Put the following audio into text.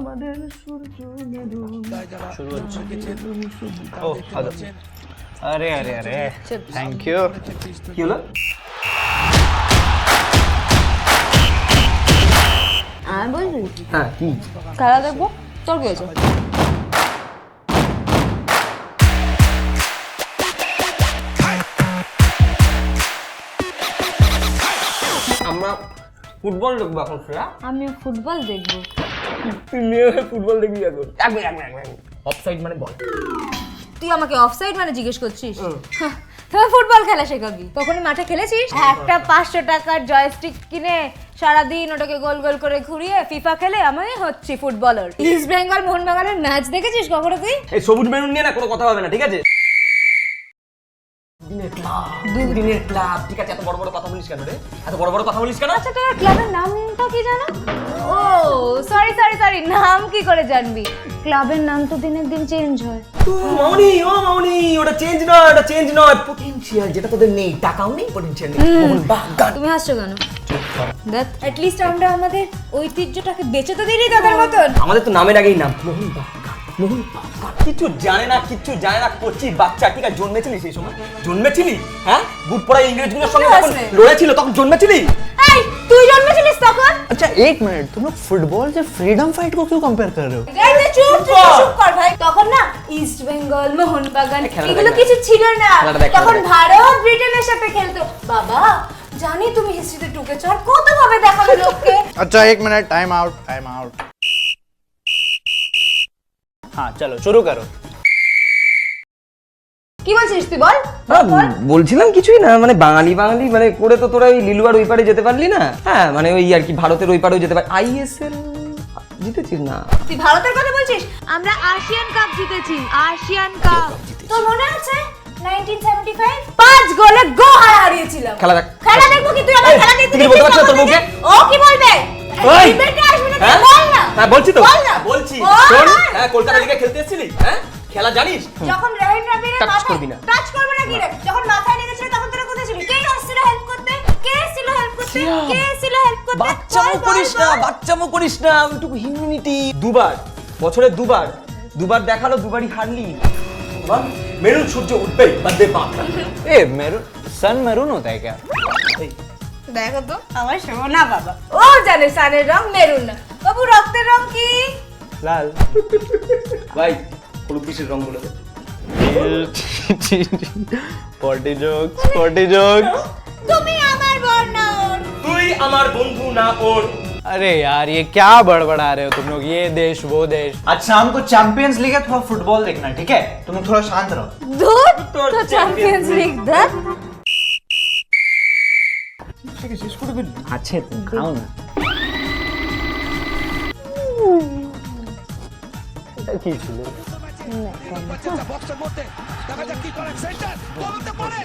আমাদের সূর্য শুরু হচ্ছে। ও আদর আরে আরে আরে। থ্যাংক ইউ কি হলো? আমি বলছি হ্যাঁ কি? খেলা দেখব? তোর কি হয়েছে? আমরা ফুটবল দেখব এখন আমি ফুটবল দেখব। ফুটবল দেখবি এখন। অফসাইড মানে বল। তুই আমাকে অফসাইড মানে জিজ্ঞেস করছিস? হাহ, তবে ফুটবল খেলা শেখাবি। কখনই মাঠে খেলেছিস? একটা পাঁচশো টাকার জয়স্টিক কিনে সারাদিন ওটাকে গোল গোল করে ঘুরিয়ে ফিফা খেলে আমি হচ্ছি ফুটবলার ইস্ট বেঙ্গল মোহনবাগানের ম্যাচ দেখেছিস কখনো তুই? এই সবুজ বেলুন নিয়ে না কোনো কথা হবে না ঠিক আছে? দিনের ক্লাব। দিনের ক্লাব। ঠিক আছে এত বড় বড় কথা বলিস কেন রে? এত বড় বড় কথা বলিস কেন? আচ্ছা তোর ক্লাবের নামটা কি জানো? ও সরি সরি সরি নাম কি করে জানবি? ক্লাবের নাম তো দিনের দিন চেঞ্জ হয়। ও ওটা চেঞ্জ নয় ওটা চেঞ্জ নয়। পটেনশিয়াল যেটা তোদের নেই টাকাও নেই পটেনশিয়াল নেই। তুমি হাসছো কেন? দেখ অ্যাটলিস্ট আমরা আমাদের ঐতিহ্যটাকে বেঁচে তো দিলি তাদের মতন। আমাদের তো নামের আগেই নাম। মোহন বাগান মোহন কিছু জানে না কিচ্ছু জানে না করছি বাচ্চা ঠিক আছে? জন্মেছিলি সেই সময়? জন্মেছিলি? হ্যাঁ? বুট পড়া ইংরেজগুলোর সঙ্গে তখন লড়েছিল তখন জন্মেছিলি? তুই জন্মেছিলিস তখন? আচ্ছা এক মিনিট তুমি ফুটবল যে ফ্রিডম ফাইট কো কিউ কম্পেয়ার কর রहे हो এই চুপ চুপ কর। ভাই। তখন না ইস্ট বেঙ্গল মোহনবাগান এগুলো কিছু ছিল না। তখন ভারত ব্রিটেনের সাথে খেলতো। বাবা জানি তুমি হিস্ট্রিতে ঢুকেছ আর কত ভাবে দেখাবে লোককে? আচ্ছা এক minute time out time out हाँ चलो शुरू करो কি বলছিস তুই বল হ্যাঁ, বলছিলাম কিছুই না মানে বাঙালি বাঙালি মানে করে তো তোরা ওই লিলুয়ার ওই পারে যেতে পারলি না হ্যাঁ মানে ওই আর কি ভারতের ওই পারেও যেতে পার আইএসএল জিতেছিস না তুই ভারতের কথা বলছিস আমরা আসিয়ান কাপ জিতেছি আসিয়ান কাপ তোর মনে আছে 1975 পাঁচ গোলে গো হারিয়েছিলাম খেলা দেখ খেলা দেখবো কি তুই আমার এই, খেলা দেখতে তুই কি বলতে পারছিস না তোর বউকে? ও কি বলবে ওই! ডিবেটে আসবি না তুই হ্যাঁ? বল না হ্যাঁ বলছি তো বল না বলছি বল। শোন হ্যাঁ কলকাতা লিগে খেলতে এসেছিলি হ্যাঁ খেলা জানিস যখন রহিন রাবিরের Touch মাথায় করবি না। টাচ করবে না কি রে যখন মাথায় লেগেছিল তখন তোরা কোথায় ছিলি কে আসছিল হেল্প করতে কে এসেছিল হেল্প করতে কে এসেছিল হেল্প করতে বাচ্চামো বল, বল, করিস না বল। বাচ্চামো করিস না ওইটুকু হিউম্যানিটি দুবার বছরে দুবার দুবার দেখালো দুবারই হারলি বল, মেরুন সূর্য উঠবেই বাদে বাপ ए मैरून सन मैरून होता है क्या দেখো তো আমার সোনা বাবা ও জানে সানের রং মেরুন না বাবু রক্তের রং কি लाल ভাই হলুদ বিষের রং বলে দে पॉटी जोक्स पॉटी जोक्स তুমি আমার বর্ণন তুই আমার বন্ধু না ওর अरे यार ये क्या बड़बड़ा रहे हो तुम लोग ये देश वो देश आज शाम को चैंपियंस लीग है थोड़ा फुटबॉल देखना ठीक है तुम लोग थोड़ा शांत रहो দুধ তোর তো চ্যাম্পিয়ন্স লিগ দেখ अच्छे तुम खाओ ना কি ছিল বক্সের মধ্যে দেখা যাক কি করেন সেন্টার বলতে পারে